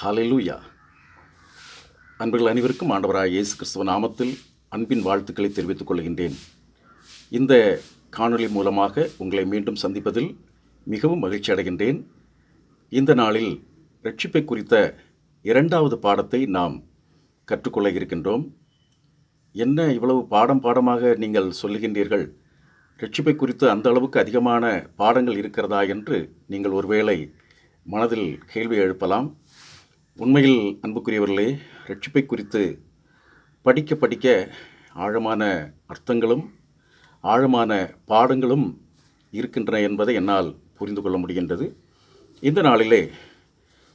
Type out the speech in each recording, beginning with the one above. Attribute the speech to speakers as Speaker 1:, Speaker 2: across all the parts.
Speaker 1: ஹalleluya. அன்பர்கள் அனைவருக்கும் ஆண்டவராக இயேசு கிறிஸ்துவ நாமத்தில் அன்பின் வாழ்த்துக்களை தெரிவித்துக் கொள்கின்றேன். இந்த காணொளி மூலமாக உங்களை மீண்டும் சந்திப்பதில் மிகவும் மகிழ்ச்சி அடைகின்றேன். இந்த நாளில் ரட்சிப்பை குறித்த இரண்டாவது பாடத்தை நாம் கற்றுக்கொள்ள இருக்கின்றோம். என்ன இவ்வளவு பாடம் பாடமாக நீங்கள் சொல்லுகின்றீர்கள்? ரட்சிப்பை குறித்து அந்த அளவுக்கு அதிகமான பாடங்கள் இருக்கிறதா என்று நீங்கள் ஒருவேளை மனதில் கேள்வி எழுப்பலாம். உண்மையில் அன்புக்குரியவர்களே ரட்சிப்பை குறித்து படிக்க படிக்க ஆழமான அர்த்தங்களும் ஆழமான பாடங்களும் இருக்கின்றன என்பதை என்னால் புரிந்து கொள்ள முடிகின்றது. இந்த நாளிலே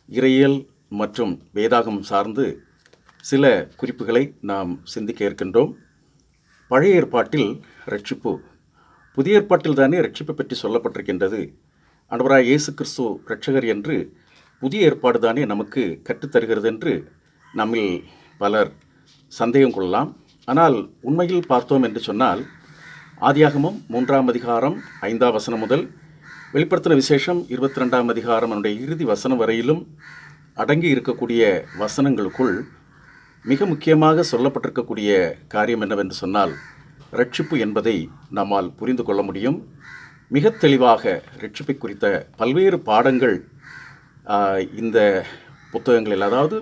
Speaker 1: இறையியல் மற்றும் வேதாகம் சார்ந்து சில குறிப்புகளை நாம் சிந்திக்க இருக்கின்றோம். பழைய ஏற்பாட்டில் ரட்சிப்பு புதிய ஏற்பாட்டில் தானே ரட்சிப்பை பற்றி சொல்லப்பட்டிருக்கின்றது. ஆண்டவராய் இயேசு கிறிஸ்து ரட்சகர் என்று புதிய ஏற்பாடு தானே நமக்கு கற்றுத்தருகிறது என்று நம்மில் பலர் சந்தேகம் கொள்ளலாம். ஆனால் உண்மையில் பார்த்தோம் என்று சொன்னால் ஆதியாகமம் மூன்றாம் அதிகாரம் ஐந்தாம் வசனம் முதல் வெளிப்படுத்தின விசேஷம் இருபத்தி ரெண்டாம் அதிகாரம் அதனுடைய இறுதி வசனம் வரையிலும் அடங்கி இருக்கக்கூடிய வசனங்களுக்குள் மிக முக்கியமாக சொல்லப்பட்டிருக்கக்கூடிய காரியம் என்னவென்று சொன்னால் ரட்சிப்பு என்பதை நம்மால் புரிந்து கொள்ள முடியும். மிக தெளிவாக ரட்சிப்பை குறித்த பல்வேறு பாடங்கள் இந்த புத்தகங்களில் அதாவது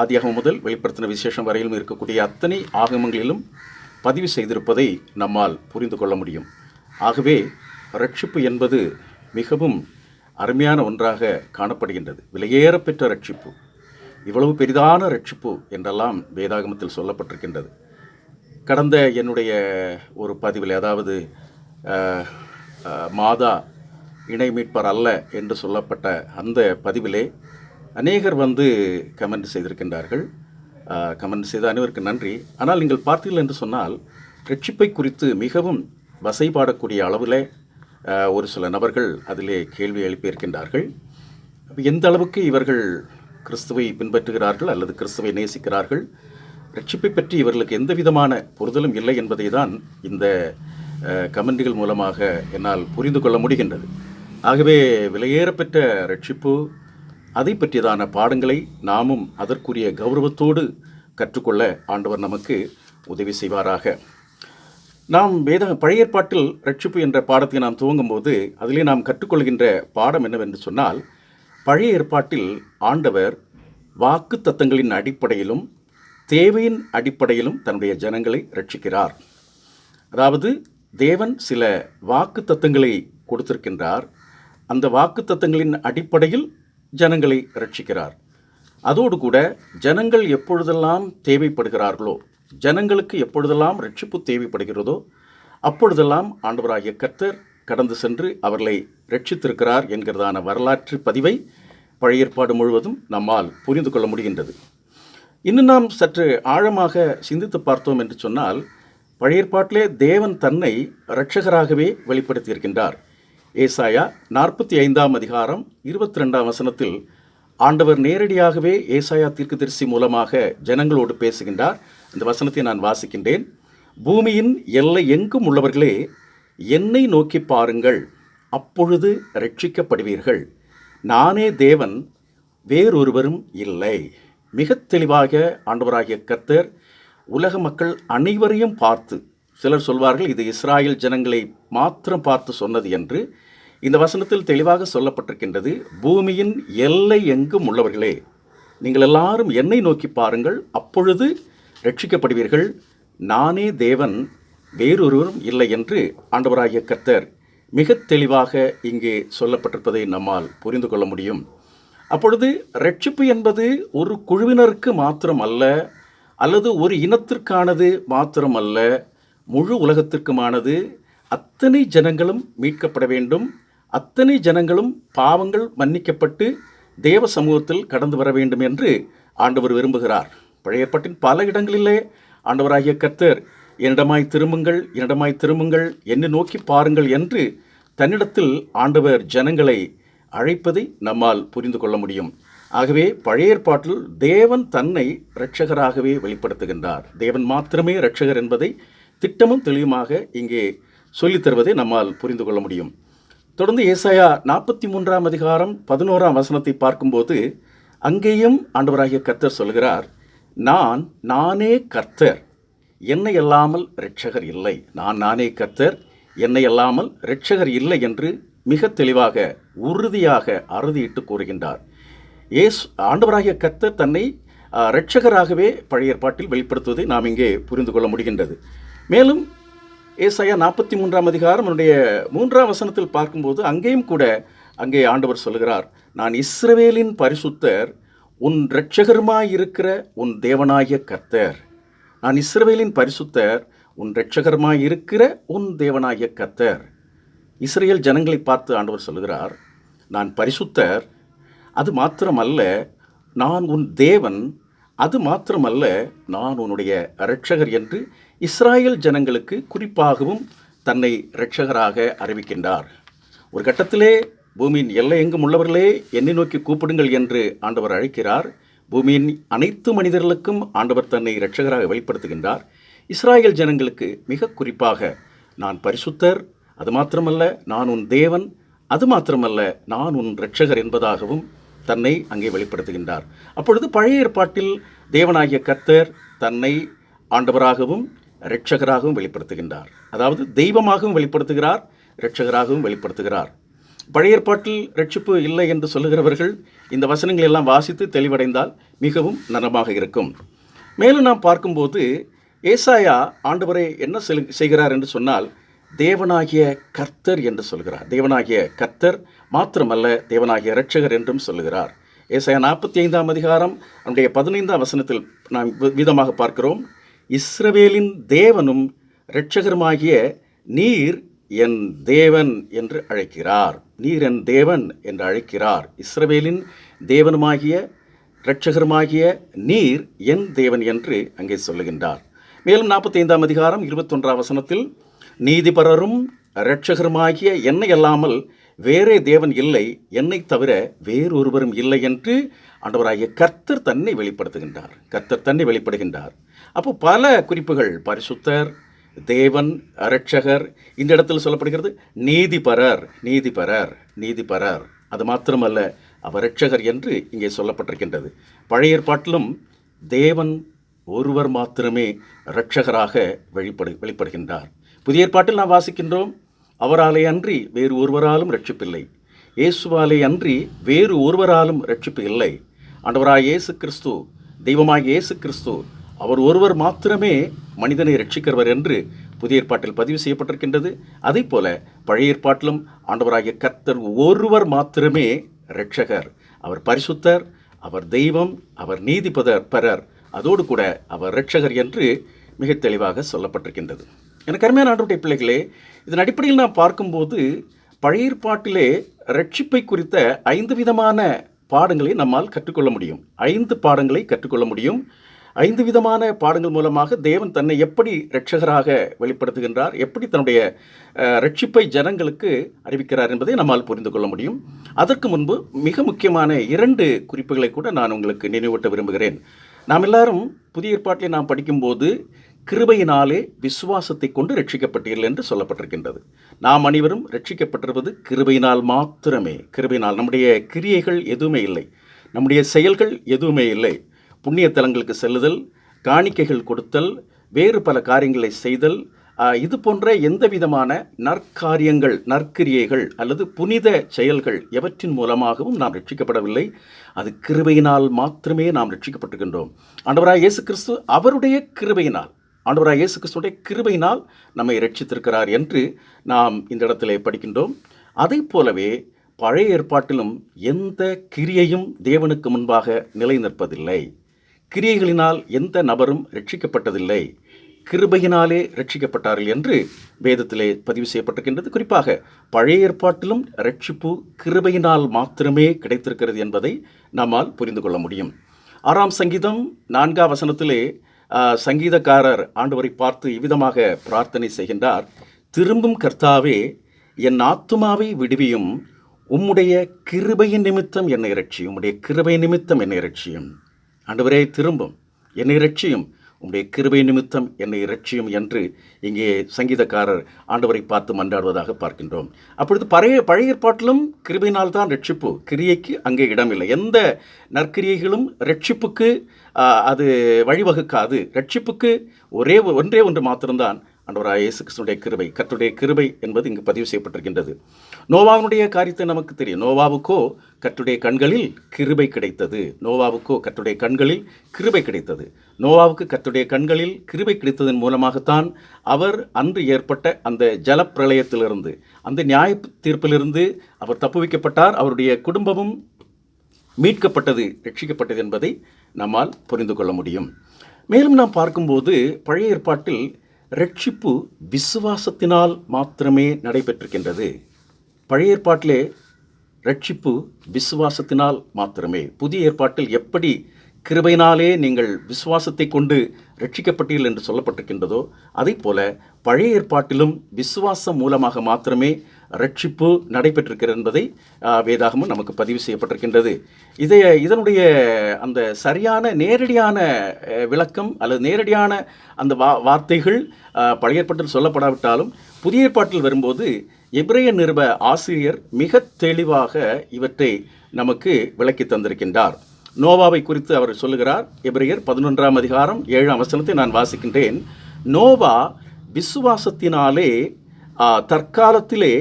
Speaker 1: ஆதியாகம் முதல் வெளிப்படுத்தின விசேஷம் வரையிலும் இருக்கக்கூடிய அத்தனை ஆகமங்களிலும் பதிவு செய்திருப்பதை நம்மால் புரிந்து கொள்ள முடியும். ஆகவே ரட்சிப்பு என்பது மிகவும் அருமையான ஒன்றாக காணப்படுகின்றது. விலையேறப்பெற்ற ரட்சிப்பு இவ்வளவு பெரிதான ரட்சிப்பு என்றெல்லாம் வேதாகமத்தில் சொல்லப்பட்டிருக்கின்றது. கடந்த என்னுடைய ஒரு பதிவில் அதாவது மாதா இணை மீட்பர் அல்ல என்று சொல்லப்பட்ட அந்த பதிவிலே அநேகர் வந்து கமெண்ட் செய்திருக்கின்றார்கள். கமெண்ட் செய்த அனைவருக்கு நன்றி. ஆனால் நீங்கள் பார்த்தீர்கள் என்று சொன்னால் ரட்சிப்பை குறித்து மிகவும் வசைபாடக்கூடிய அளவில் ஒரு சில நபர்கள் அதிலே கேள்வி எழுப்பியிருக்கின்றார்கள். எந்த அளவுக்கு இவர்கள் கிறிஸ்துவை பின்பற்றுகிறார்கள் அல்லது கிறிஸ்துவை நேசிக்கிறார்கள்? ரட்சிப்பை பற்றி இவர்களுக்கு எந்த விதமான புரிதலும் இல்லை என்பதை தான் இந்த கமெண்டுகள் மூலமாக என்னால் புரிந்து கொள்ள முடிகின்றது. ஆகவே விலையேறப்பெற்ற ரட்சிப்பு அதை பற்றியதான பாடங்களை நாமும் அதற்குரிய கௌரவத்தோடு கற்றுக்கொள்ள ஆண்டவர் நமக்கு உதவி செய்வாராக. நாம் வேத பழைய ஏற்பாட்டில் ரட்சிப்பு என்ற பாடத்தை நாம் துவங்கும்போது அதிலே நாம் கற்றுக்கொள்கின்ற பாடம் என்னவென்று சொன்னால் பழைய ஏற்பாட்டில் ஆண்டவர் வாக்கு தத்தங்களின் அடிப்படையிலும் தேவையின் அடிப்படையிலும் தன்னுடைய ஜனங்களை ரட்சிக்கிறார். அதாவது தேவன் சில வாக்கு தத்தங்களை கொடுத்திருக்கின்றார். அந்த வாக்கு தத்தங்களின் அடிப்படையில் ஜனங்களை ரட்சிக்கிறார் அதோடு கூட ஜனங்கள் எப்பொழுதெல்லாம் தேவைப்படுகிறார்களோ ஜனங்களுக்கு எப்பொழுதெல்லாம் ரட்சிப்பு தேவைப்படுகிறதோ அப்பொழுதெல்லாம் ஆண்டவராகிய கர்த்தர் கடந்து சென்று அவர்களை ரட்சித்திருக்கிறார் என்கிறதான வரலாற்று பதிவை பழைய ஏற்பாடு முழுவதும் நம்மால் புரிந்து கொள்ள முடிகின்றது. இன்னும் நாம் சற்று ஆழமாக சிந்தித்து பார்த்தோம் என்று சொன்னால் பழைய ஏற்பாட்டிலே தேவன் தன்னை இரட்சகராகவே வெளிப்படுத்தியிருக்கின்றார். ஏசாயா நாற்பத்தி ஐந்தாம் அதிகாரம் இருபத்தி ரெண்டாம் வசனத்தில் ஆண்டவர் நேரடியாகவே ஏசாயா தீர்க்கதரிசி மூலமாக ஜனங்களோடு பேசுகின்றார். இந்த வசனத்தை நான் வாசிக்கின்றேன். பூமியின் எல்லை எங்கும் உள்ளவர்களே என்னை நோக்கி பாருங்கள் அப்பொழுது ரட்சிக்கப்படுவீர்கள் நானே தேவன் வேறொருவரும் இல்லை. மிக தெளிவாக ஆண்டவராகிய கர்த்தர் உலக மக்கள் அனைவரையும் பார்த்து சிலர் சொல்வார்கள் இது இஸ்ராயல் ஜனங்களை மாத்திரம் பார்த்து சொன்னது என்று. இந்த வசனத்தில் தெளிவாக சொல்லப்பட்டிருக்கின்றது பூமியின் எல்லை எங்கும் உள்ளவர்களே நீங்கள் எல்லாரும் என்னை நோக்கி பாருங்கள் அப்பொழுது ரட்சிக்கப்படுவீர்கள். நானே தேவன் வேறொருவரும் இல்லை என்று ஆண்டவராகிய கர்த்தர் மிக தெளிவாக இங்கே சொல்லப்பட்டிருப்பதை நம்மால் புரிந்து கொள்ள முடியும். அப்பொழுது ரட்சிப்பு என்பது ஒரு குழுவினருக்கு மாத்திரம் அல்ல அல்லது ஒரு இனத்திற்கானது மாத்திரமல்ல முழு உலகத்திற்குமானது. அத்தனை ஜனங்களும் மீட்கப்பட வேண்டும். அத்தனை ஜனங்களும் பாவங்கள் மன்னிக்கப்பட்டு தேவ சமூகத்தில் கடந்து வர வேண்டும் என்று ஆண்டவர் விரும்புகிறார். பழையப்பட்டின் பல இடங்களிலே ஆண்டவராகிய கர்த்தர் என்னிடமாய் திரும்புங்கள் என்னிடமாய் திரும்புங்கள் என்னை நோக்கி பாருங்கள் என்று தன்னிடத்தில் ஆண்டவர் ஜனங்களை அழைப்பதை நம்மால் புரிந்து கொள்ள முடியும். ஆகவே பழைய ஏற்பாட்டில் தேவன் தன்னை இரட்சகராகவே வெளிப்படுத்துகின்றார். தேவன் மாத்திரமே இரட்சகர் என்பதை திட்டமும் தெளிவுமாக இங்கே சொல்லித் தருவதை நம்மால் புரிந்து கொள்ள முடியும். தொடர்ந்து ஏசாயா நாற்பத்தி மூன்றாம் அதிகாரம் பதினோராம் வசனத்தை பார்க்கும்போது அங்கேயும் ஆண்டவராகிய கர்த்தர் சொல்கிறார் நான் நானே கர்த்தர் என்னை அல்லாமல் இரட்சகர் இல்லை. நான் நானே கர்த்தர் என்னை அல்லாமல் இரட்சகர் இல்லை என்று மிக தெளிவாக உறுதியாக அறுதியிட்டு கூறுகின்றார். ஏஸ் ஆண்டவராகிய கர்த்தர் தன்னை இரட்சகராகவே பழைய ஏற்பாட்டில் வெளிப்படுத்துவதை நாம் இங்கே புரிந்து கொள்ள முடிகின்றது. மேலும் ஏசாயா நாற்பத்தி மூன்றாம் அதிகாரம் என்னுடைய மூன்றாம் வசனத்தில் பார்க்கும்போது அங்கேயும் கூட அங்கே ஆண்டவர் சொல்கிறார் நான் இஸ்ரவேலின் பரிசுத்தர் உன் இரட்சகருமாயிருக்கிற உன் தேவனாகிய கர்த்தர். நான் இஸ்ரவேலின் பரிசுத்தர் உன் இரட்சகருமாயிருக்கிற உன் தேவனாகிய கர்த்தர். இஸ்ரேல் ஜனங்களை பார்த்து ஆண்டவர் சொல்கிறார் நான் பரிசுத்தர் அது மாத்திரமல்ல நான் உன் தேவன் அது மாத்திரமல்ல நான் உன்னுடைய இரட்சகர் என்று இஸ்ராயேல் ஜனங்களுக்கு குறிப்பாகவும் தன்னை இரட்சகராக அறிவிக்கின்றார். ஒரு கட்டத்திலே பூமியின் எல்லை எங்கும் உள்ளவர்களே என்னை நோக்கி கூப்பிடுங்கள் என்று ஆண்டவர் அழைக்கிறார். பூமியின் அனைத்து மனிதர்களுக்கும் ஆண்டவர் தன்னை இரட்சகராக வெளிப்படுத்துகின்றார். இஸ்ராயேல் ஜனங்களுக்கு மிக குறிப்பாக நான் பரிசுத்தர் அது மாத்திரமல்ல நான் உன் தேவன் அது மாத்திரமல்ல நான் உன் இரட்சகர் என்பதாகவும் தன்னை அங்கே வெளிப்படுத்துகின்றார். அப்பொழுது பழைய ஏற்பாட்டில் தேவனாகிய கர்த்தர் தன்னை ஆண்டவராகவும் இரட்சகராகவும் வெளிப்படுத்துகின்றார். அதாவது தெய்வமாகவும் வெளிப்படுத்துகிறார் இரட்சகராகவும் வெளிப்படுத்துகிறார். பழைய ஏற்பாட்டில் ரட்சிப்பு இல்லை என்று சொல்லுகிறவர்கள் இந்த வசனங்களை எல்லாம் வாசித்து தெளிவடைந்தால் மிகவும் நலமாக இருக்கும். மேலும் நாம் பார்க்கும்போது ஏசாயா ஆண்டவரை என்ன செல் செய்கிறார் என்று சொன்னால் தேவனாகிய கர்த்தர் என்று சொல்கிறார். தேவனாகிய கர்த்தர் மாத்திரமல்ல தேவனாகிய இரட்சகர் என்றும் சொல்லுகிறார். ஏசாயா நாற்பத்தி ஐந்தாம் அதிகாரம் நம்முடைய பதினைந்தாம் வசனத்தில் நாம் வி- விதமாக பார்க்கிறோம். இஸ்ரவேலின் தேவனும் இரட்சகருமாகிய நீர் என் தேவன் என்று அழைக்கிறார். நீர் என் தேவன் என்று அழைக்கிறார். இஸ்ரவேலின் தேவனுமாகிய இரட்சகருமாகிய நீர் என் தேவன் என்று அங்கே சொல்லுகின்றார். மேலும் நாற்பத்தி ஐந்தாம் அதிகாரம் இருபத்தொன்றாம் வசனத்தில் நீதிபரரும் இரட்சகருமாகிய என்னை அல்லாமல் வேறே தேவன் இல்லை என்னை தவிர வேறொருவரும் இல்லை என்று ஆண்டவராகிய கர்த்தர் தன்னை வெளிப்படுத்துகின்றார். கர்த்தர் தன்னை வெளிப்படுகின்றார். அப்போ பல குறிப்புகள். பரிசுத்தர் தேவன் அரட்சகர் இந்த இடத்தில் சொல்லப்படுகிறது நீதிபரர் நீதிபரர் நீதிபரர். அது மாத்திரமல்ல அவர் என்று இங்கே சொல்லப்பட்டிருக்கின்றது. பழைய ஏற்பாட்டிலும் தேவன் ஒருவர் மாத்திரமே இரட்சகராக வெளிப்படு வெளிப்படுகின்றார். புதிய ஏற்பாட்டில் நாம் வாசிக்கின்றோம் அவராலே அன்றி வேறு ஒருவராலும் ரட்சிப்பில்லை இயேசுவாலே அன்றி வேறு ஒருவராலும் ரட்சிப்பு இல்லை ஆண்டவராய் இயேசு கிறிஸ்து தெய்வமாய் இயேசு கிறிஸ்து அவர் ஒருவர் மாத்திரமே மனிதனை ரட்சிக்கிறவர் என்று புதிய ஏற்பாட்டில் பதிவு செய்யப்பட்டிருக்கின்றது. அதே போல பழைய ஏற்பாட்டிலும் ஆண்டவராகிய கர்த்தர் ஒருவர் மாத்திரமே ரட்சகர் அவர் பரிசுத்தர் அவர் தெய்வம் அவர் நீதிபதர் பரர். அதோடு கூட அவர் ரட்சகர் என்று மிக தெளிவாக சொல்லப்பட்டிருக்கின்றது. எனக்கு அருமையான ஆண்டுடைய பிள்ளைகளே இதன் அடிப்படையில் நான் பார்க்கும்போது பழைய ஏற்பாட்டிலே ரட்சிப்பை குறித்த ஐந்து விதமான பாடங்களை நம்மால் கற்றுக்கொள்ள முடியும். ஐந்து பாடங்களை கற்றுக்கொள்ள முடியும். ஐந்து விதமான பாடங்கள் மூலமாக தேவன் தன்னை எப்படி ரட்சகராக வெளிப்படுத்துகின்றார் எப்படி தன்னுடைய ரட்சிப்பை ஜனங்களுக்கு அறிவிக்கிறார் என்பதை நம்மால் புரிந்து கொள்ள முடியும். அதற்கு முன்பு மிக முக்கியமான இரண்டு குறிப்புகளை கூட நான் உங்களுக்கு நினைவூட்ட விரும்புகிறேன். நாம் எல்லாரும் புதிய ஏற்பாட்டில் நாம் படிக்கும்போது கிருபையினாலே விசுவாசத்தை கொண்டு ரட்சிக்கப்பட்டீர்கள் என்று சொல்லப்பட்டிருக்கின்றது. நாம் அனைவரும் ரட்சிக்கப்பட்டிருப்பது கிருபையினால் மாத்திரமே. கிருபையினால் நம்முடைய கிரியைகள் எதுவுமே இல்லை. நம்முடைய செயல்கள் எதுவுமே இல்லை. புண்ணிய தலங்களுக்கு செல்லுதல் காணிக்கைகள் கொடுத்தல் வேறு பல காரியங்களை செய்தல் இது போன்ற எந்த விதமான நற்காரியங்கள் நற்கிரியைகள் அல்லது புனித செயல்கள் எவற்றின் மூலமாகவும் நாம் ரட்சிக்கப்படவில்லை. அது கிருபையினால் மாத்திரமே நாம் ரட்சிக்கப்பட்டுகின்றோம் ஆண்டவராய் இயேசு கிறிஸ்து அவருடைய கிருபையினால் ஆண்டவராக இயேசு கிறிஸ்துடைய கிருபையினால் நம்மை ரட்சித்திருக்கிறார் என்று நாம் இந்த இடத்திலே படிக்கின்றோம். அதைப் போலவே பழைய ஏற்பாட்டிலும் எந்த கிரியையும் தேவனுக்கு முன்பாக நிலை நிற்பதில்லை கிரியைகளினால் எந்த நபரும் ரட்சிக்கப்பட்டதில்லை கிருபையினாலே ரட்சிக்கப்பட்டார்கள் என்று வேதத்திலே பதிவு செய்யப்பட்டிருக்கின்றது. குறிப்பாக பழைய ஏற்பாட்டிலும் ரட்சிப்பு கிருபையினால் மாத்திரமே கிடைத்திருக்கிறது என்பதை நம்மால் புரிந்து கொள்ள முடியும். ஆறாம் சங்கீதம் நான்காம் வசனத்திலே சங்கீதக்காரர் ஆண்டவரை பார்த்து இவ்விதமாக பிரார்த்தனை செய்கின்றார். திரும்பும் கர்த்தாவே என் ஆத்துமாவை விடுவியும். உம்முடைய கிருபையின் நிமித்தம் என்னை இரட்சியும். உம்முடைய கிருபை நிமித்தம் என்னை இரட்சியும். ஆண்டவரே திரும்பும். என்னை இரட்சியும். உம்முடைய கிருபை நிமித்தம் என்னை இரட்சியும் என்று இங்கே சங்கீதக்காரர் ஆண்டவரை பார்த்து மன்றாடுவதாக பார்க்கின்றோம். அப்பொழுது பழைய பழைய ஏற்பாட்டிலும் கிருபையினால் தான் ரட்சிப்பு. கிரியைக்கு அங்கே இடமில்லை. எந்த நற்கிரியைகளும் ரட்சிப்புக்கு அது வழிவகுக்காது. ரட்சிப்புக்கு ஒரே ஒன்றே ஒன்று மாத்திரம்தான் ஆண்டவராக இயேசு கிருஷ்ணனுடைய கிருபை கர்த்தருடைய கிருபை என்பது இங்கு பதிவு செய்யப்பட்டிருக்கின்றது. நோவாவினுடைய காரியத்தை நமக்கு தெரியும். நோவாவுக்கோ கற்றுடைய கண்களில் கிருபை கிடைத்தது. நோவாவுக்கோ கற்றுடைய கண்களில் கிருபை கிடைத்தது. நோவாவுக்கு கற்றுடைய கண்களில் கிருபை கிடைத்ததன் மூலமாகத்தான் அவர் அன்று ஏற்பட்ட அந்த ஜலப்பிரளயத்திலிருந்து அந்த நியாய தீர்ப்பிலிருந்து அவர் தப்புவிக்கப்பட்டார். அவருடைய குடும்பமும் மீட்கப்பட்டது ரட்சிக்கப்பட்டது என்பதை நம்மால் புரிந்து கொள்ள முடியும். மேலும் நாம் பார்க்கும்போது பழைய ஏற்பாட்டில் ரட்சிப்பு விசுவாசத்தினால் மாத்திரமே நடைபெற்றிருக்கின்றது. பழைய ஏற்பாட்டிலே ரட்சிப்பு விசுவாசத்தினால் மாத்திரமே. புதிய ஏற்பாட்டில் எப்படி கிருபையினாலே நீங்கள் விசுவாசத்தை கொண்டு ரட்சிக்கப்பட்டீர்கள் என்று சொல்லப்பட்டிருக்கின்றதோ அதே போல பழைய ஏற்பாட்டிலும் விசுவாசம் மூலமாக மாத்திரமே ரட்சிப்பு நடைபெற்றிருக்கிறது என்பதை வேதாகமும் நமக்கு பதிவு செய்யப்பட்டிருக்கின்றது. இதை இதனுடைய அந்த சரியான நேரடியான விளக்கம் அல்லது நேரடியான அந்த வா வார்த்தைகள் பழைய ஏற்பாட்டில் சொல்லப்படாவிட்டாலும் புதிய ஏற்பாட்டில் வரும்போது எபிரேய நிருப ஆசிரியர் மிக தெளிவாக இவற்றை நமக்கு விளக்கி தந்திருக்கின்றார். நோவாவை குறித்து அவர் சொல்லுகிறார். எபிரேயர் பதினொன்றாம் அதிகாரம் ஏழாம் வசனத்தை நான் வாசிக்கின்றேன். நோவா விசுவாசத்தினாலே தற்காலத்திலே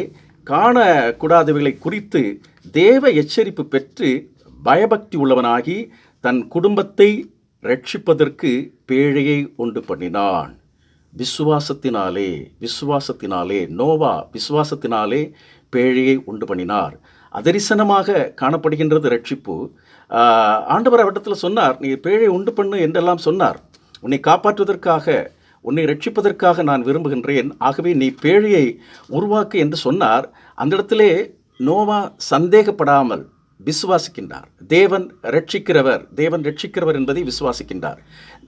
Speaker 1: காணக்கூடாதவைகளை குறித்து தேவ எச்சரிப்பு பெற்று பயபக்தி உள்ளவனாகி தன் குடும்பத்தை ரட்சிப்பதற்கு பேழையை உண்டு பண்ணினான். விசுவாசத்தினாலே விசுவாசத்தினாலே நோவா விசுவாசத்தினாலே பேழையை உண்டு பண்ணினார். அதரிசனமாக காணப்படுகின்றது ரட்சிப்பு ஆண்டவர் அவரிடத்தில் சொன்னார் நீ பேழை உண்டு பண்ணு என்றெல்லாம் சொன்னார். உன்னை காப்பாற்றுவதற்காக உன்னை ரட்சிப்பதற்காக நான் விரும்புகின்றேன். ஆகவே நீ பேழையை உருவாக்கு என்று சொன்னார். அந்த இடத்திலே நோவா சந்தேகப்படாமல் விசுவாசிக்கின்றார். தேவன் ரட்சிக்கிறவர் தேவன் ரட்சிக்கிறவர் என்பதை விசுவாசிக்கின்றார்.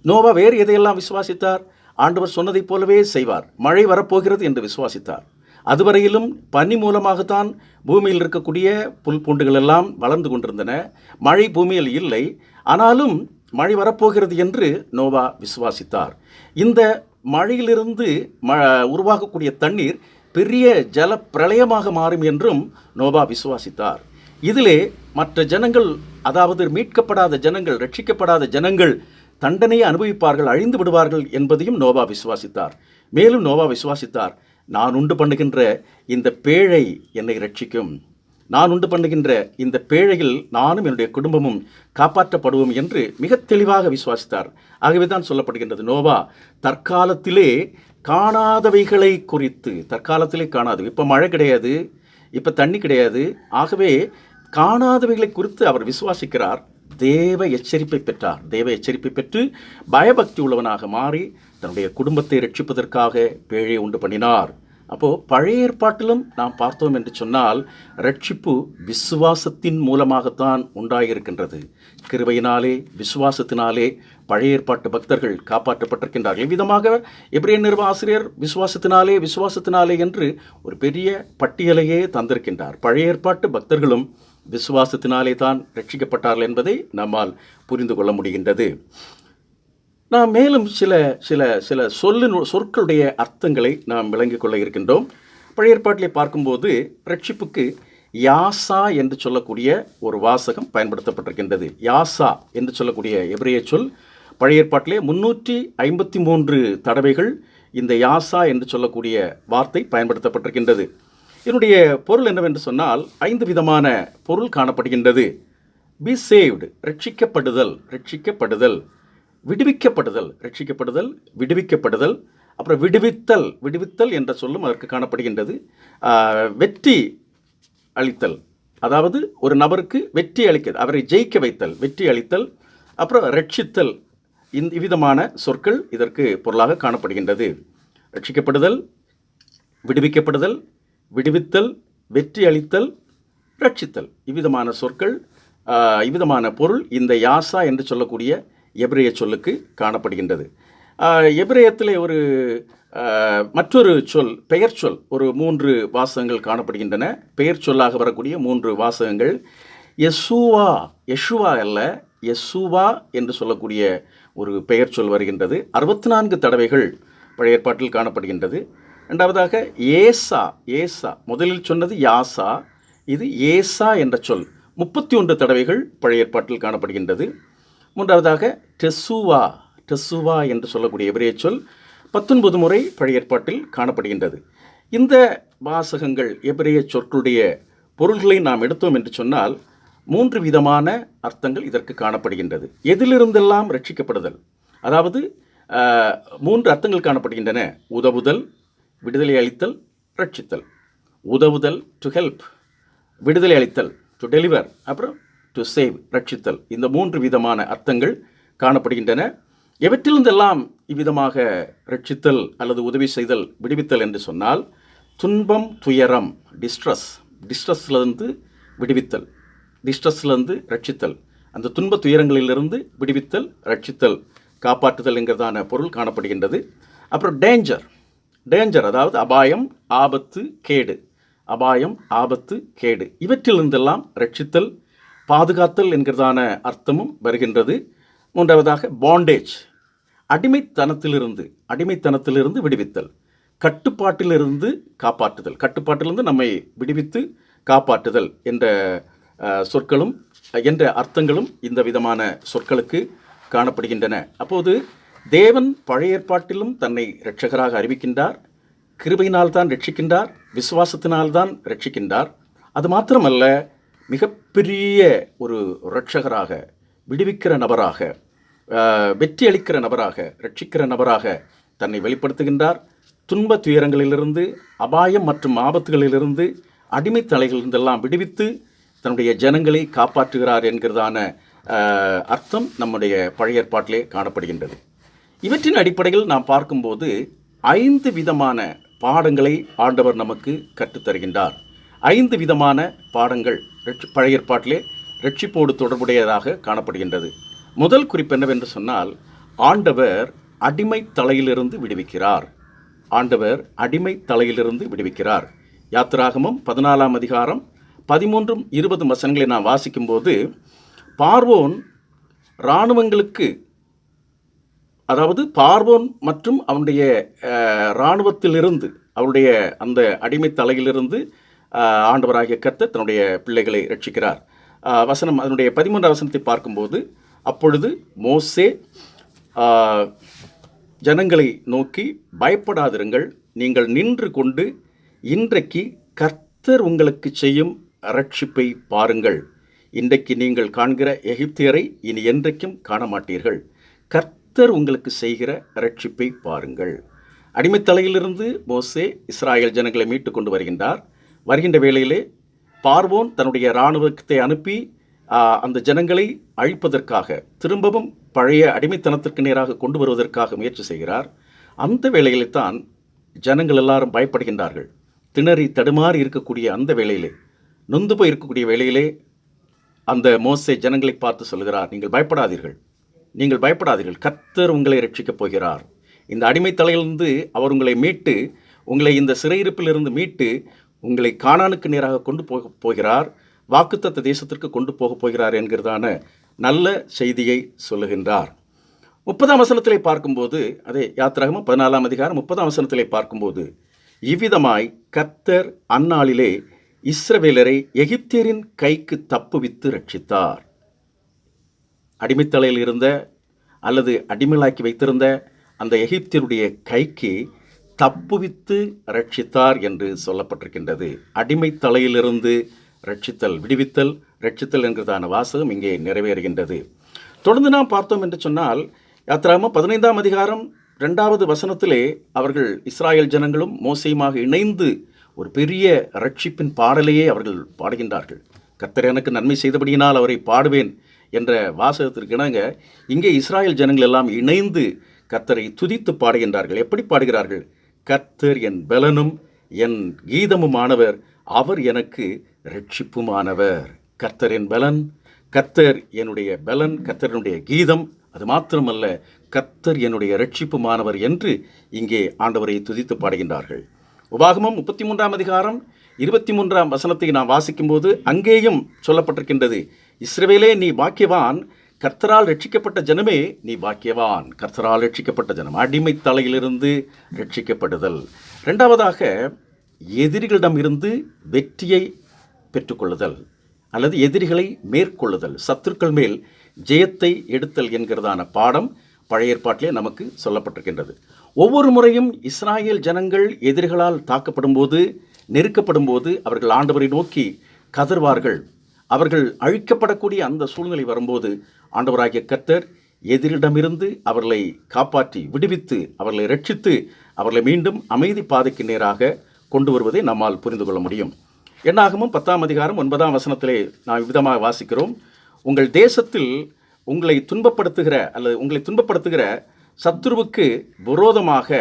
Speaker 1: நோவா வேறு எதையெல்லாம் விசுவாசித்தார்? ஆண்டவர் சொன்னதைப் போலவே செய்வார். மழை வரப்போகிறது என்று விசுவாசித்தார். அதுவரையிலும் பனி மூலமாகத்தான் பூமியில் இருக்கக்கூடிய புல் பூண்டுகள் எல்லாம் வளர்ந்து கொண்டிருந்தன. மழை பூமியில் இல்லை. ஆனாலும் மழை வரப்போகிறது என்று நோவா விசுவாசித்தார். இந்த மழையிலிருந்து ம உருவாகக்கூடிய தண்ணீர் பெரிய ஜல பிரளயமாக மாறும் என்றும் நோவா விசுவாசித்தார். இதிலே மற்ற ஜனங்கள் அதாவது மீட்கப்படாத ஜனங்கள் ரட்சிக்கப்படாத ஜனங்கள் தண்டனையை அனுபவிப்பார்கள் அழிந்து விடுவார்கள் என்பதையும் நோவா விசுவாசித்தார். மேலும் நோவா விசுவாசித்தார் நான் உண்டு பண்ணுகின்ற இந்த பேழை என்னை ரட்சிக்கும் நான் உண்டு பண்ணுகின்ற இந்த பேழையில் நானும் என்னுடைய குடும்பமும் காப்பாற்றப்படுவோம் என்று மிக தெளிவாக விசுவாசித்தார். ஆகவே தான் சொல்லப்படுகின்றது நோவா தற்காலத்திலே காணாதவைகளை குறித்து தற்காலத்திலே காணாது இப்போ மழை கிடையாது இப்போ தண்ணி கிடையாது. ஆகவே காணாதவைகளை குறித்து அவர் விசுவாசிக்கிறார். தேவ எச்சரிப்பை பெற்றார். தேவ எச்சரிப்பை பெற்று பயபக்தி உள்ளவனாக மாறி தன்னுடைய குடும்பத்தை ரட்சிப்பதற்காக பேழை உண்டு பண்ணினார். அப்போது பழைய ஏற்பாட்டிலும் நாம் பார்த்தோம் என்று சொன்னால் ரட்சிப்பு விசுவாசத்தின் மூலமாகத்தான் உண்டாகியிருக்கின்றது கிருபையினாலே விசுவாசத்தினாலே பழைய ஏற்பாட்டு பக்தர்கள் காப்பாற்றப்பட்டிருக்கின்றார்கள். இவ்விதமாக எபிரேய நிறுவ ஆசிரியர் விசுவாசத்தினாலே விசுவாசத்தினாலே என்று ஒரு பெரிய பட்டியலையே தந்திருக்கின்றார். பழைய ஏற்பாட்டு பக்தர்களும் விசுவாசத்தினாலே தான் ரட்சிக்கப்பட்டார்கள் என்பதை நம்மால் புரிந்து கொள்ள முடிகின்றது. நாம் மேலும் சில சில சில சொல்லின் சொற்களுடைய அர்த்தங்களை நாம் விளங்கிக் கொள்ள இருக்கின்றோம். பழைய ஏற்பாட்டிலே பார்க்கும்போது ரட்சிப்புக்கு யாசா என்று சொல்லக்கூடிய ஒரு வாசகம் பயன்படுத்தப்பட்டிருக்கின்றது. யாசா என்று சொல்லக்கூடிய எபிரேய சொல். பழைய ஏற்பாட்டிலே முன்னூற்றி ஐம்பத்தி மூன்று தடவைகள் இந்த யாசா என்று சொல்லக்கூடிய வார்த்தை பயன்படுத்தப்பட்டிருக்கின்றது. இதனுடைய பொருள் என்னவென்று சொன்னால் ஐந்து விதமான பொருள் காணப்படுகின்றது. பி சேவ்டு ரட்சிக்கப்படுதல் ரட்சிக்கப்படுதல். விடுவிக்கப்படுதல் ரட்சிக்கப்படுதல் விடுவிக்கப்படுதல். அப்புறம் விடுவித்தல் விடுவித்தல் என்ற சொல்லும் அதற்கு காணப்படுகின்றது. வெற்றி அளித்தல். அதாவது ஒரு நபருக்கு வெற்றி அளிக்க அவரை ஜெயிக்க வைத்தல் வெற்றி அளித்தல். அப்புறம் ரட்சித்தல். இந்த இவ்விதமான சொற்கள் இதற்கு பொருளாக காணப்படுகின்றது. ரட்சிக்கப்படுதல் விடுவிக்கப்படுதல் விடுவித்தல் வெற்றி அளித்தல் ரட்சித்தல். இவ்விதமான சொற்கள் இவ்விதமான பொருள் இந்த யாசா என்று சொல்லக்கூடிய எபிரேய சொல்லுக்கு காணப்படுகின்றது. எபிரேயத்தில் ஒரு மற்றொரு சொல் பெயர் சொல் ஒரு மூன்று வாசகங்கள் காணப்படுகின்றன. பெயர் சொல்லாக வரக்கூடிய மூன்று வாசகங்கள் எஸ்ஸுவா யஷுவா அல்ல எஸ்ஸுவா என்று சொல்லக்கூடிய ஒரு பெயர் சொல் வருகின்றது. அறுபத்தி நான்கு தடவைகள் பழைய ஏற்பாட்டில் காணப்படுகின்றது. ரெண்டாவதாக ஏசா ஏசா. முதலில் சொன்னது யாசா இது ஏசா என்ற சொல். முப்பத்தி ஒன்று தடவைகள் பழைய ஏற்பாட்டில் காணப்படுகின்றது. மூன்றாவதாக டெசுவா டெசுவா என்று சொல்லக்கூடிய எபிரேய சொல் பத்தொன்பது முறை பழைய ஏற்பாட்டில் காணப்படுகின்றது. இந்த வாசகங்கள் எபிரேய சொற்களுடைய பொருள்களை நாம் எடுத்தோம் என்று சொன்னால் மூன்று விதமான அர்த்தங்கள் இதற்கு காணப்படுகின்றது. எதிலிருந்தெல்லாம் ரட்சிக்கப்படுதல். அதாவது மூன்று அர்த்தங்கள் காணப்படுகின்றன. உதவுதல் விடுதலை அளித்தல் ரட்சித்தல். உதவுதல் டு ஹெல்ப் விடுதலை அளித்தல் டு டெலிவர் அப்புறம் டு சேவ் ரட்சித்தல். இந்த மூன்று விதமான அர்த்தங்கள் காணப்படுகின்றன. எவற்றிலிருந்தெல்லாம் இவ்விதமாக ரட்சித்தல் அல்லது உதவி செய்தல் விடுவித்தல் என்று சொன்னால் துன்பம் துயரம் டிஸ்ட்ரஸ் டிஸ்ட்ரஸ்லேருந்து விடுவித்தல். டிஸ்ட்ரஸ்லேருந்து ரட்சித்தல். அந்த துன்ப துயரங்களிலிருந்து விடுவித்தல் ரட்சித்தல். காப்பாற்றுதல் என்கிறதான பொருள் காணப்படுகின்றது. அப்புறம் டேஞ்சர் டேஞ்சர் அதாவது அபாயம் ஆபத்து கேடு. அபாயம் ஆபத்து கேடு. இவற்றிலிருந்தெல்லாம் ரட்சித்தல் பாதுகாத்தல் என்கிறதான அர்த்தமும் வருகின்றது. மூன்றாவதாக பாண்டேஜ் அடிமைத்தனத்திலிருந்து அடிமைத்தனத்திலிருந்து விடுவித்தல். கட்டுப்பாட்டிலிருந்து காப்பாற்றுதல். கட்டுப்பாட்டிலிருந்து நம்மை விடுவித்து காப்பாற்றுதல் என்ற சொற்களும் என்ற அர்த்தங்களும் இந்த விதமான சொற்களுக்கு காணப்படுகின்றன. அப்போது தேவன் பழைய ஏற்பாட்டிலும் தன்னை இரட்சகராக அறிவிக்கின்றார். கிருபையினால் தான் ரட்சிக்கின்றார் விசுவாசத்தினால் தான் ரட்சிக்கின்றார் அது மாத்திரமல்ல மிகப்பெரிய ஒரு இரட்சகராக விடுவிக்கிற நபராக வெற்றி அளிக்கிற நபராக ரட்சிக்கிற நபராக தன்னை வெளிப்படுத்துகின்றார். துன்ப துயரங்களிலிருந்து அபாயம் மற்றும் ஆபத்துகளிலிருந்து அடிமைத்தலைகளிலிருந்தெல்லாம் விடுவித்து தன்னுடைய ஜனங்களை காப்பாற்றுகிறார் என்கிறதான அர்த்தம் நம்முடைய பழைய ஏற்பாட்டிலே காணப்படுகின்றது. இவற்றின் அடிப்படையில் நாம் பார்க்கும்போது ஐந்து விதமான பாடங்களை ஆண்டவர் நமக்கு கற்றுத்தருகின்றார். ஐந்து விதமான பாடங்கள் ரட்சி- பழைய ஏற்பாட்டிலே ரட்சிப்போடு தொடர்புடையதாக காணப்படுகின்றது. முதல் குறிப்பு என்னவென்று சொன்னால் ஆண்டவர் அடிமை தலையிலிருந்து விடுவிக்கிறார். ஆண்டவர் அடிமை தலையிலிருந்து விடுவிக்கிறார். யாத்திராகமும் பதினாலாம் அதிகாரம் பதிமூன்றும் இருபது வசனங்களை நான் வாசிக்கும்போது பார்வோன் இராணுவங்களுக்கு அதாவது பார்வோன் மற்றும் அவனுடைய இராணுவத்திலிருந்து அவருடைய அந்த அடிமை தலையிலிருந்து ஆண்டவராகிய கர்த்தர் தன்னுடைய பிள்ளைகளை ரட்சிக்கிறார் வசனம் அதனுடைய பதிமூன்றாம் வசனத்தை பார்க்கும்போது அப்பொழுது மோசே ஜனங்களை நோக்கி பயப்படாதிருங்கள் நீங்கள் நின்று கொண்டு இன்றைக்கு கர்த்தர் உங்களுக்கு செய்யும் ரட்சிப்பை பாருங்கள். இன்றைக்கு நீங்கள் காண்கிற எகிப்தியரை இனி என்றைக்கும் காண மாட்டீர்கள் கர்த்தர் உங்களுக்கு செய்கிற ரட்சிப்பை பாருங்கள். அடிமைத்தலையிலிருந்து மோசே இஸ்ராயல் ஜனங்களை மீட்டு கொண்டு வருகின்றார். வருகின்ற வேளையிலே பார்வோன் தன்னுடைய இராணுவத்தை அனுப்பி அந்த ஜனங்களை அழிப்பதற்காக திரும்பவும் பழைய அடிமைத்தனத்திற்கு நேராக கொண்டு வருவதற்காக முயற்சி செய்கிறார். அந்த வேளையிலே தான் ஜனங்கள் எல்லாரும் பயப்படுகின்றார்கள். திணறி தடுமாறி இருக்கக்கூடிய அந்த வேளையிலே நொந்து போய் இருக்கக்கூடிய வேளையிலே அந்த மோசே ஜனங்களை பார்த்து சொல்கிறார் நீங்கள் பயப்படாதீர்கள். நீங்கள் பயப்படாதீர்கள். கர்த்தர் உங்களை ரட்சிக்கப் போகிறார். இந்த அடிமை தலையிலிருந்து அவர் உங்களை மீட்டு உங்களை இந்த சிறையிருப்பிலிருந்து மீட்டு உங்களை காணானுக்கு நேராக கொண்டு போக போகிறார். வாக்குத்தத்த தேசத்திற்கு கொண்டு போகப் போகிறார் என்கிறதான நல்ல செய்தியை சொல்லுகின்றார். முப்பதாம் வசனத்திலே பார்க்கும்போது அதே யாத்திராகமம் பதினாலாம் அதிகாரம் முப்பதாம் வசனத்திலே பார்க்கும்போது இவ்விதமாய் கர்த்தர் அந்நாளிலே இஸ்ரவேலரை எகிப்தியரின் கைக்கு தப்புவித்து ரட்சித்தார். அடிமைத்தலையில் இருந்த அல்லது அடிமைலாக்கி வைத்திருந்த அந்த எகிப்தியருடைய கைக்கு தப்புவித்து ரட்சித்தார் என்று சொல்லப்பட்டிருக்கின்றது. அடிமை தலையிலிருந்து ரட்சித்தல் விடுவித்தல் ரட்சித்தல் என்கிறதான வாசகம் இங்கே நிறைவேறுகின்றது. தொடர்ந்து நாம் பார்த்தோம் என்று சொன்னால் யாத்திராம பதினைந்தாம் அதிகாரம் ரெண்டாவது வசனத்திலே அவர்கள் இஸ்ராயேல் ஜனங்களும் மோசையுமாக இணைந்து ஒரு பெரிய ரட்சிப்பின் பாடலையே அவர்கள் பாடுகின்றார்கள். கர்த்தர் எனக்கு நன்மை செய்தபடியினால் அவரை பாடுவேன். என்ற வாசகத்திற்கு இணங்க இங்கே இஸ்ராயல் ஜனங்கள் எல்லாம் இணைந்து கத்தரை துதித்து பாடுகின்றார்கள். எப்படி பாடுகிறார்கள்? கத்தர் என் பலனும் என் கீதமுமானவர் அவர் எனக்கு ரட்சிப்புமானவர் கர்த்தர் என் பலன் கர்த்தர் என்னுடைய பலன் கர்த்தருடைய கீதம் அது மாத்திரமல்ல கர்த்தர் என்னுடைய ரட்சிப்புமானவர் என்று இங்கே ஆண்டவரை துதித்து பாடுகின்றார்கள். உபாகமம் முப்பத்தி மூன்றாம் அதிகாரம் இருபத்தி மூன்றாம் வசனத்தை நாம் வாசிக்கும்போது அங்கேயும் சொல்லப்பட்டிருக்கின்றது இஸ்ரவேலே நீ பாக்கியவான் கர்த்தரால் ரட்சிக்கப்பட்ட ஜனமே நீ பாக்கியவான் கர்த்தரால் ரட்சிக்கப்பட்ட ஜனம். அடிமை தலையிலிருந்து ரட்சிக்கப்படுதல். ரெண்டாவதாக எதிரிகளிடம் இருந்து வெற்றியை பெற்றுக்கொள்ளுதல் அல்லது எதிரிகளை மேற்கொள்ளுதல். சத்துருக்கள் மேல் ஜெயத்தை எடுத்தல் என்கிறதான பாடம் பழைய ஏற்பாட்டிலே நமக்கு சொல்லப்பட்டிருக்கின்றது. ஒவ்வொரு முறையும் இஸ்ராயேல் ஜனங்கள் எதிரிகளால் தாக்கப்படும் போது நெருக்கப்படும் போது அவர்கள் ஆண்டவரை நோக்கி கதர்வார்கள் அவர்கள் அழிக்கப்படக்கூடிய அந்த சூழ்நிலை வரும்போது ஆண்டவராகிய கர்த்தர் எதிரிடமிருந்து அவர்களை காப்பாற்றி விடுவித்து அவர்களை ரட்சித்து அவர்களை மீண்டும் அமைதி பாதைக்கு நேராக கொண்டு வருவதை நம்மால் புரிந்து கொள்ள முடியும். என்னாகமும் பத்தாம் அதிகாரம் ஒன்பதாம் வசனத்திலே நாம் விதமாக வாசிக்கிறோம். உங்கள் தேசத்தில் உங்களை துன்பப்படுத்துகிற அல்லது உங்களை துன்பப்படுத்துகிற சத்துருவுக்கு விரோதமாக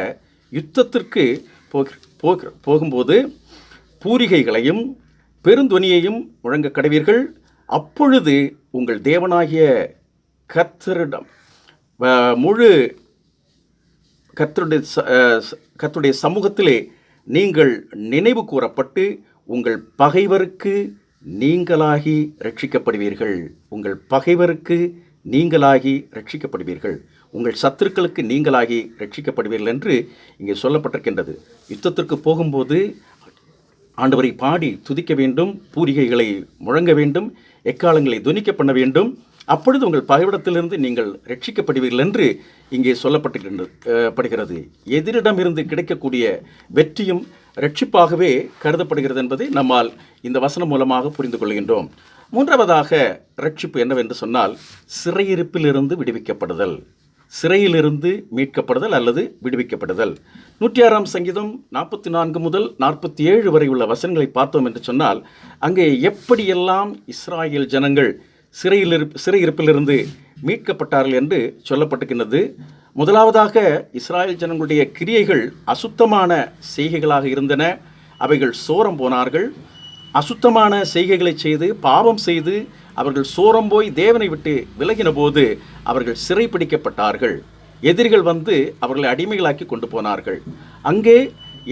Speaker 1: யுத்தத்திற்கு போகிற போக போகும்போது பூரிகைகளையும் பெருந்தொனியையும் முழங்க கடவீர்கள். அப்பொழுது உங்கள் தேவனாகிய கத்தரிடம் முழு கத்தருடைய கத்தருடைய சமூகத்திலே நீங்கள் நினைவு கூறப்பட்டு உங்கள் பகைவருக்கு நீங்களாகி ரட்சிக்கப்படுவீர்கள் உங்கள் பகைவருக்கு நீங்களாகி ரட்சிக்கப்படுவீர்கள் உங்கள் சத்துருக்களுக்கு நீங்களாகி ரட்சிக்கப்படுவீர்கள் என்று இங்கே சொல்லப்பட்டிருக்கின்றது. யுத்தத்திற்கு போகும்போது ஆண்டவரை பாடி துதிக்க வேண்டும் பூரிகைகளை முழங்க வேண்டும் எக்காலங்களை துணிக்க பண்ண வேண்டும். அப்பொழுது உங்கள் பகைவிடத்திலிருந்து நீங்கள் ரட்சிக்கப்படுவீர்கள் என்று இங்கே சொல்லப்பட்டிருக்கின்றது படுகிறது. எதிரிடமிருந்து கிடைக்கக்கூடிய வெற்றியும் ரட்சிப்பாகவே கருதப்படுகிறது என்பதை நம்மால் இந்த வசனம் மூலமாக புரிந்து கொள்கின்றோம். மூன்றாவதாக ரட்சிப்பு என்னவென்று சொன்னால் சிறையிருப்பிலிருந்து விடுவிக்கப்படுதல். சிறையிலிருந்து மீட்கப்படுதல் அல்லது விடுவிக்கப்படுதல் நூற்றி ஆறாம் சங்கீதம் நாற்பத்தி நான்கு முதல் நாற்பத்தி ஏழு வரை உள்ள வசனங்களை பார்த்தோம் என்று சொன்னால் அங்கே எப்படியெல்லாம் இஸ்ராயேல் ஜனங்கள் சிறையில் இருப் சிறையிருப்பிலிருந்து மீட்கப்பட்டார்கள் என்று சொல்லப்பட்டிருக்கின்றது. முதலாவதாக இஸ்ராயல் ஜனங்களுடைய கிரியைகள் அசுத்தமான செய்கைகளாக இருந்தன. அவைகள் சோரம் போனார்கள். அசுத்தமான செய்கைகளை செய்து பாவம் செய்து அவர்கள் சோரம் போய் தேவனை விட்டு விலகின போது அவர்கள் சிறைப்பிடிக்கப்பட்டார்கள். எதிரிகள் வந்து அவர்களை அடிமைகளாக்கி கொண்டு போனார்கள். அங்கே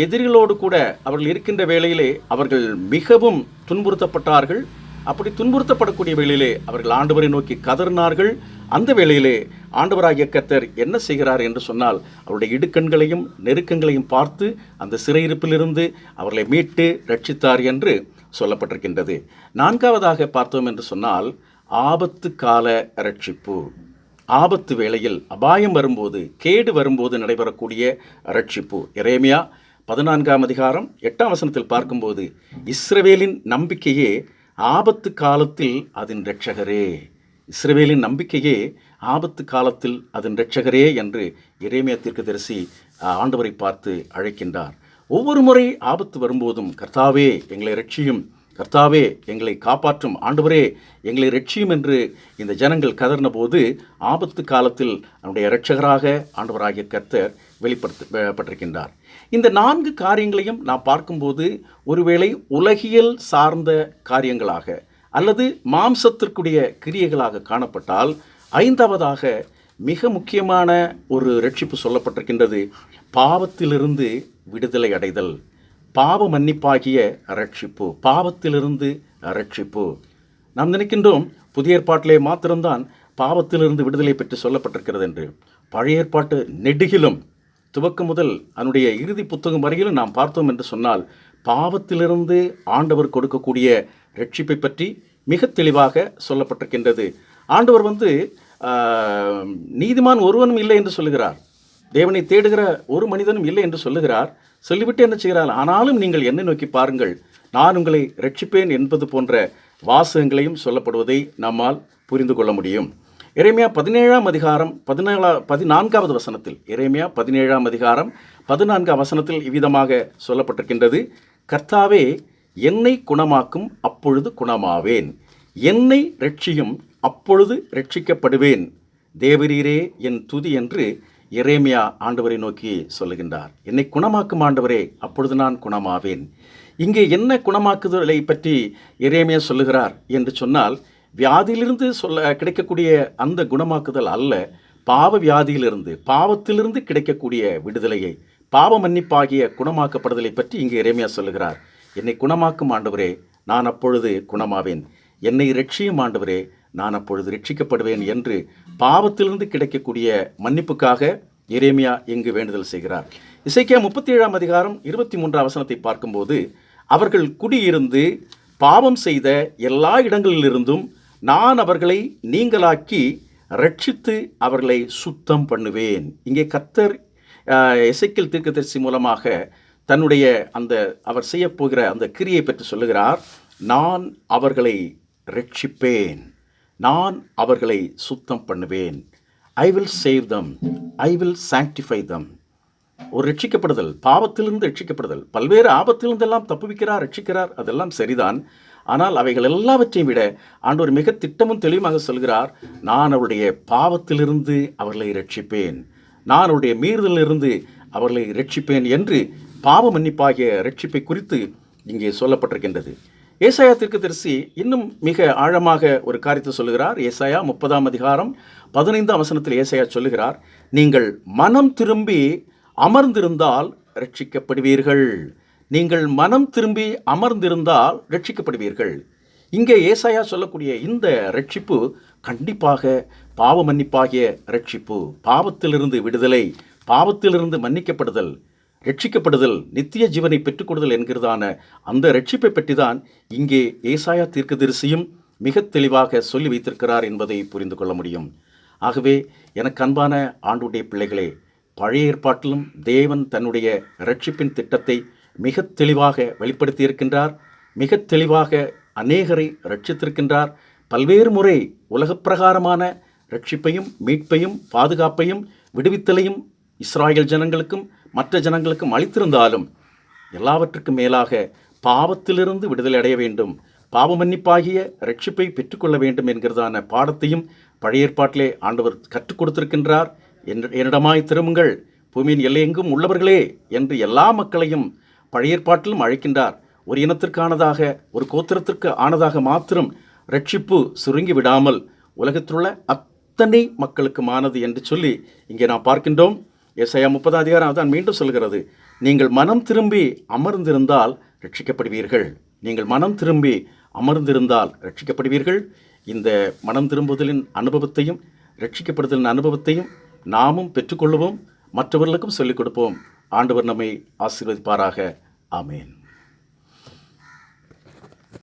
Speaker 1: எதிரிகளோடு கூட அவர்கள் இருக்கின்ற வேளையிலே அவர்கள் மிகவும் துன்புறுத்தப்பட்டார்கள். அப்படி துன்புறுத்தப்படக்கூடிய வேளையிலே அவர்கள் ஆண்டவரை நோக்கி கதறினார்கள். அந்த வேளையிலே ஆண்டவராகிய கர்த்தர் என்ன செய்கிறார் என்று சொன்னால் அவருடைய இடுக்கண்களையும் நெருக்கங்களையும் பார்த்து அந்த சிறையிருப்பிலிருந்து அவர்களை மீட்டு ரட்சித்தார் என்று சொல்லப்பட்டிருக்கின்றது. நான்காவதாக பார்த்தோம் என்று சொன்னால் ஆபத்து கால ரட்சிப்பு. ஆபத்து வேளையில் அபாயம் வரும்போது கேடு வரும்போது நடைபெறக்கூடிய ரட்சிப்பு. இறைமையா பதினான்காம் அதிகாரம் எட்டாம் வசனத்தில் பார்க்கும்போது இஸ்ரவேலின் நம்பிக்கையே ஆபத்து காலத்தில் அதன் ரட்சகரே இஸ்ரவேலின் நம்பிக்கையே ஆபத்து காலத்தில் அதன் ரட்சகரே என்று இறைமைய தீர்க்கதரிசி ஆண்டவரை பார்த்து அழைக்கின்றார். ஒவ்வொரு முறை ஆபத்து வரும்போதும் கர்த்தாவே எங்களை ரட்சியும் கர்த்தாவே எங்களை காப்பாற்றும். ஆண்டவரே எங்களை ரட்சியும் என்று இந்த ஜனங்கள் கதறின போது ஆபத்து காலத்தில் நம்முடைய இரட்சகராக ஆண்டவராகிய கர்த்தர் வெளிப்படுத்தப்பட்டிருக்கின்றார் இந்த நான்கு காரியங்களையும் நாம் பார்க்கும்போது ஒருவேளை உலகியல் சார்ந்த காரியங்களாக அல்லது மாம்சத்திற்குரிய கிரியைகளாக காணப்பட்டால் ஐந்தாவதாக மிக முக்கியமான ஒரு ரட்சிப்பு சொல்லப்பட்டிருக்கின்றது. பாவத்திலிருந்து விடுதலை அடைதல். பாவ மன்னிப்பாகிய ரட்சிப்பு. பாவத்திலிருந்து ரட்சிப்பு. நாம் நினைக்கின்றோம் புதிய ஏற்பாட்டிலே மாத்திரம்தான் பாவத்திலிருந்து விடுதலை பெற்று சொல்லப்பட்டிருக்கிறது என்று. பழைய ஏற்பாட்டு நெடுகிலும் துவக்கம் முதல் அதனுடைய இறுதி புத்தகம் வரையிலும் நாம் பார்த்தோம் என்று சொன்னால் பாவத்திலிருந்து ஆண்டவர் கொடுக்கக்கூடிய ரட்சிப்பை பற்றி மிக தெளிவாக சொல்லப்பட்டிருக்கின்றது. ஆண்டவர் வந்து நீதிமான் ஒருவனும் இல்லை என்று சொல்லுகிறார். தேவனை தேடுகிற ஒரு மனிதனும் இல்லை என்று சொல்லுகிறார். சொல்லிவிட்டு என்ன செய்கிறார் ஆனாலும் நீங்கள் என்னை நோக்கி பாருங்கள். நான் உங்களை ரட்சிப்பேன் என்பது போன்ற வாசகங்களையும் சொல்லப்படுவதை நம்மால் புரிந்து கொள்ள முடியும். இறைமையா பதினேழாம் அதிகாரம் பதினேழா பதினான்காவது வசனத்தில் இறைமையா பதினேழாம் அதிகாரம் பதினான்காம் வசனத்தில் இவ்விதமாக சொல்லப்பட்டிருக்கின்றது. கர்த்தாவே என்னை குணமாக்கும் அப்பொழுது குணமாவேன். என்னை ரட்சியும் அப்பொழுது ரட்சிக்கப்படுவேன் தேவரீரே என் துதி என்று எரேமியா ஆண்டவரை நோக்கி சொல்லுகின்றார். என்னை குணமாக்கும் ஆண்டவரே அப்பொழுது நான் குணமாவேன். இங்கே என்ன குணமாக்குதலை பற்றி எரேமியா சொல்லுகிறார் என்று சொன்னால் வியாதியிலிருந்து சொல்ல கிடைக்கக்கூடிய அந்த குணமாக்குதல் அல்ல. பாவ வியாதியிலிருந்து பாவத்திலிருந்து கிடைக்கக்கூடிய விடுதலையை பாவ மன்னிப்பாகிய குணமாக்கப்படுதலை பற்றி இங்கே இறைமையா சொல்லுகிறார். என்னை குணமாக்கும் ஆண்டவரே நான் அப்பொழுது குணமாவேன். என்னை ரட்சியும் ஆண்டவரே நான் அப்பொழுது ரட்சிக்கப்படுவேன் என்று பாவத்திலிருந்து கிடைக்கக்கூடிய மன்னிப்புக்காக எரேமியா இங்கு வேண்டுதல் செய்கிறார். இசைக்கியா முப்பத்தி ஏழாம் அதிகாரம் இருபத்தி மூன்றாம் வசனத்தை பார்க்கும்போது அவர்கள் குடியிருந்து பாவம் செய்த எல்லா இடங்களிலிருந்தும் நான் அவர்களை நீங்களாக்கி ரட்சித்து அவர்களை சுத்தம் பண்ணுவேன். இங்கே கத்தர் இசைக்கில் தீர்க்கதரிசி மூலமாக தன்னுடைய அந்த அவர் செய்யப்போகிற அந்த கிரியை பற்றி சொல்லுகிறார் நான் அவர்களை ரட்சிப்பேன். நான் அவர்களை சுத்தம் பண்ணுவேன். I will save them I will sanctify them ஒரு ரட்சிக்கப்படுதல் பாவத்திலிருந்து ரட்சிக்கப்படுதல். பல்வேறு ஆபத்திலிருந்தெல்லாம் தப்புவிக்கிறார் ரட்சிக்கிறார் அதெல்லாம் சரிதான். ஆனால் அவைகள் எல்லாவற்றையும் விட ஆண்டவர் மிக திட்டமும் தெளிவாக சொல்கிறார் நான் அவருடைய பாவத்திலிருந்து அவர்களை ரட்சிப்பேன். நான் அவருடைய மீறுதலிலிருந்து அவர்களை ரட்சிப்பேன் என்று பாவ மன்னிப்பாகிய ரட்சிப்பை குறித்து இங்கே சொல்லப்பட்டிருக்கின்றது. ஏசாயா தரிசி இன்னும் மிக ஆழமாக ஒரு காரியத்தை சொல்லுகிறார். ஏசாயா முப்பதாம் அதிகாரம் பதினைந்தாம் வசனத்தில் ஏசாயா சொல்லுகிறார் நீங்கள் மனம் திரும்பி அமர்ந்திருந்தால் ரட்சிக்கப்படுவீர்கள் நீங்கள் மனம் திரும்பி அமர்ந்திருந்தால் ரட்சிக்கப்படுவீர்கள் இங்கே ஏசாயா சொல்லக்கூடிய இந்த ரட்சிப்பு கண்டிப்பாக பாவ மன்னிப்பாகிய ரட்சிப்பு பாவத்திலிருந்து விடுதலை பாவத்திலிருந்து மன்னிக்கப்படுதல் ரட்சிக்கப்படுதல் நித்திய ஜீவனை பெற்றுக்கொடுதல் என்கிறதான அந்த ரட்சிப்பை பற்றி தான் இங்கே ஏசாயா தீர்க்கதரிசியும் மிக தெளிவாக சொல்லி வைத்திருக்கிறார் என்பதை புரிந்து கொள்ள முடியும். ஆகவே எனக்கு அன்பான ஆண்டுடைய பிள்ளைகளே பழைய ஏற்பாட்டிலும் தேவன் தன்னுடைய ரட்சிப்பின் திட்டத்தை மிக தெளிவாக வெளிப்படுத்தியிருக்கின்றார் மிக தெளிவாக அநேகரை ரட்சித்திருக்கின்றார் பல்வேறு முறை உலகப் பிரகாரமான ரட்சிப்பையும் மீட்பையும் பாதுகாப்பையும் விடுவித்தலையும் இஸ்ராயல் ஜனங்களுக்கும் மற்ற ஜனங்களுக்கும் அளித்திருந்தாலும் எல்லாவற்றுக்கும் மேலாக பாவத்திலிருந்து விடுதலை அடைய வேண்டும். பாவ மன்னிப்பாகிய ரட்சிப்பை பெற்றுக்கொள்ள வேண்டும் என்கிறதான பாடத்தையும் பழைய ஏற்பாட்டிலே ஆண்டவர் கற்றுக் கொடுத்திருக்கின்றார். என்னிடமாய் திரும்புங்கள். பூமியின் எல்லையெங்கும் உள்ளவர்களே என்று எல்லா மக்களையும் பழைய ஏற்பாட்டிலும் அழைக்கின்றார். ஒரு இனத்திற்கானதாக ஒரு கோத்திரத்திற்கு ஆனதாக மாத்திரம் ரட்சிப்பு சுருங்கி விடாமல் உலகத்திலுள்ள அத்தனை மக்களுக்குமானது என்று சொல்லி இங்கே நாம் பார்க்கின்றோம். எஸ்ஐயா முப்பதாம் அதிகாரம் தான் மீண்டும் சொல்கிறது. நீங்கள் மனம் திரும்பி அமர்ந்திருந்தால் ரட்சிக்கப்படுவீர்கள். நீங்கள் மனம் திரும்பி அமர்ந்திருந்தால் ரட்சிக்கப்படுவீர்கள். இந்த மனம் திரும்புதலின் அனுபவத்தையும் ரட்சிக்கப்படுதலின் அனுபவத்தையும் நாமும் பெற்றுக்கொள்வோம் மற்றவர்களுக்கும் சொல்லிக் கொடுப்போம். ஆண்டவர் நம்மை ஆசீர்வதிப்பாராக. ஆமேன்.